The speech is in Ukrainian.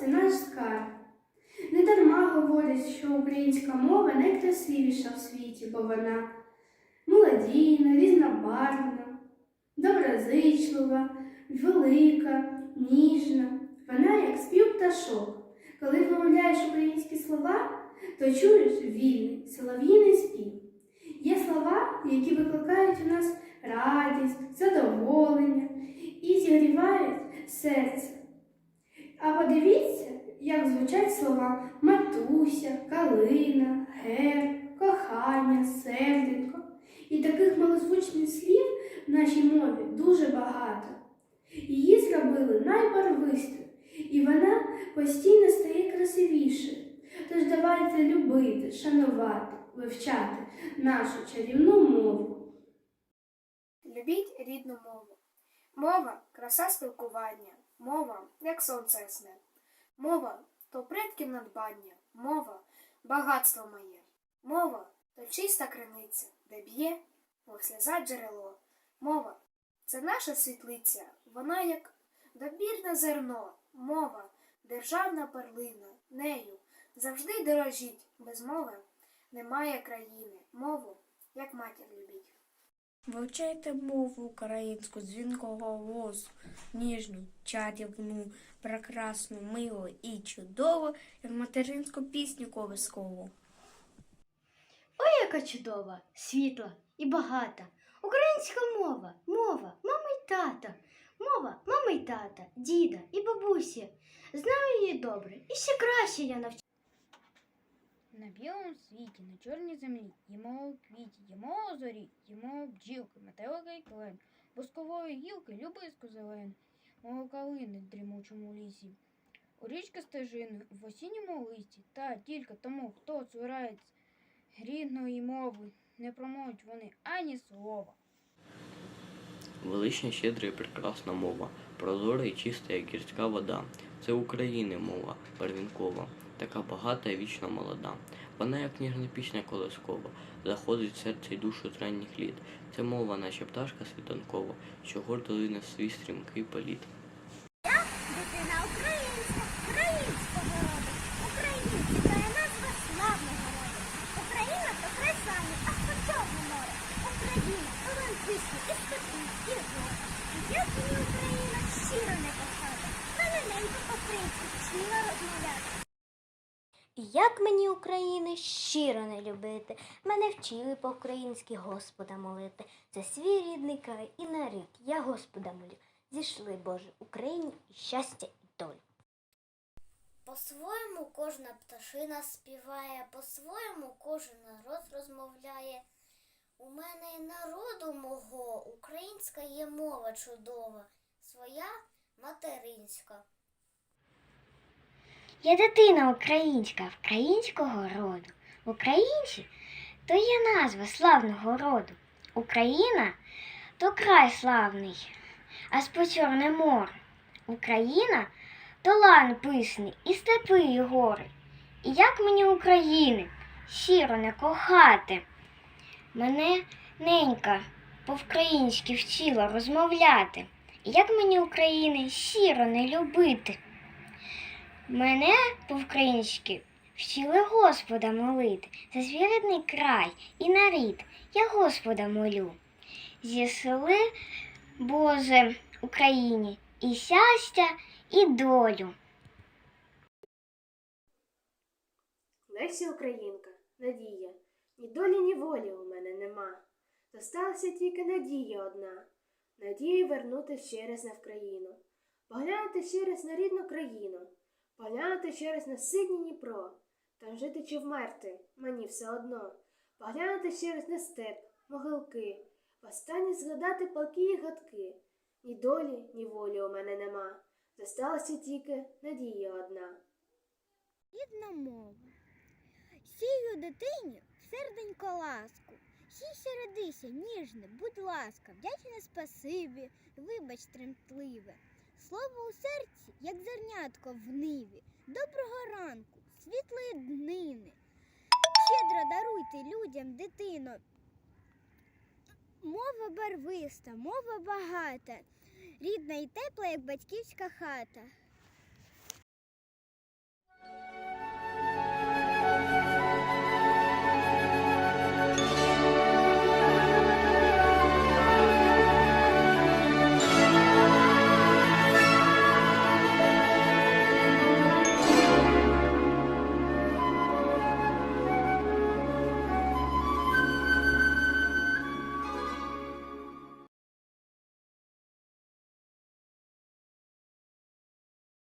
це наш скарб. Не дарма говорять, що українська мова найкрасивіша в світі, бо вона молодійна, різнобарвна, доброзичлива, велика, ніжна. Вона як спів пташок. Коли вимовляєш українські слова, то чуєш вільний, солов'їний спів. Є слова, які викликають у нас радість, задоволення і зігрівають серце. А подивіться, як звучать слова матуся, калина, гер, кохання, серденько. І таких малозвучних слів в нашій мові дуже багато. Її зробили найбарвистою, і вона постійно стає красивішою. Тож давайте любити, шанувати, вивчати нашу чарівну мову. Любіть рідну мову. Мова краса спілкування, мова як сонце ясне. Мова то предків надбання, мова багатство моє. Мова то чиста криниця, де б'є, мов сльоза джерело. Мова це наша світлиця, вона як добірне зерно, мова, державна перлина, нею завжди дорожіть, без мови немає країни, мову, як матір любіть. Вивчайте мову українську дзвінкого голосу, ніжну, чарівну, прекрасну, милу і чудову, як материнську пісню колискову. Ой, яка чудова, світла і багата. Українська мова, мова, мама й тата, мова, мама й тата, діда і бабусі. Знаю її добре, і ще краще я навчу. На білому світі, на чорній землі, їмо у квіті, їмо у зорі, їмо бджілки, метелика й клен, боскової гілки, любиску зелену, мого калини в дрімучому лісі. У річки стежини, в осінньому листі, та тільки тому, хто цурається рідної мови, не промовить вони ані слова. Велична, щедра і прекрасна мова, прозора і чиста, як гірська вода. Це України мова, первінкова, така багата і вічно молода. Вона, як ніжна пісня колискова, заходить в серце й душу з ранніх літ. Це мова, наче пташка світанкова, що гордо лине в свій стрімкий політ. Дитина українська, українського роду. Українці то назва славного роду. Україна то краса, а по чорне море. Україна то і скоти, і гори. І Як Україна щиро не кохати, мене ненько по-українськи сміла розмовляти. Як мені України щиро не любити, мене вчили по-українськи Господа молити. Це свій рідний край і на рік я Господа молю. Зійшли, Боже, Україні і щастя і долю. По-своєму кожна пташина співає, по-своєму кожен народ розмовляє. У мене і народу мого українська є мова чудова, своя материнська. Я дитина українська, українського роду. Українці то є назва славного роду. Україна то край славний, а з Чорне море. Україна то лан писний, і степи, і гори. І як мені України щиро не кохати. Мене ненька по-українськи вчила розмовляти. І як мені України щиро не любити. Мене по-українськи вчили Господа молити за свій край і нарід. Я Господа молю. Зісли, Боже, Україні і щастя, і долю. Леся Українка, надія, ні долі, ні волі у мене нема. Зосталася тільки надія одна, надія вернути ще на Вкраїну, поглянути ще раз на рідну країну, поглянути ще раз на синій Дніпро, там жити чи вмерти, мені все одно, поглянути ще раз на степ, могилки, востаннє згадати палки і гадки. Ні долі, ні волі у мене нема. Зосталася тільки надія одна. Рідна мова. Сію дитині серденько ласку. Сійся родися, ніжне, будь ласка, вдячне спасибі, вибач тремтливе слово у серці, як зернятко в ниві. Доброго ранку, світлої днини. Щедро даруйте людям, дитино. Мова барвиста, мова багата, рідна і тепла, як батьківська хата.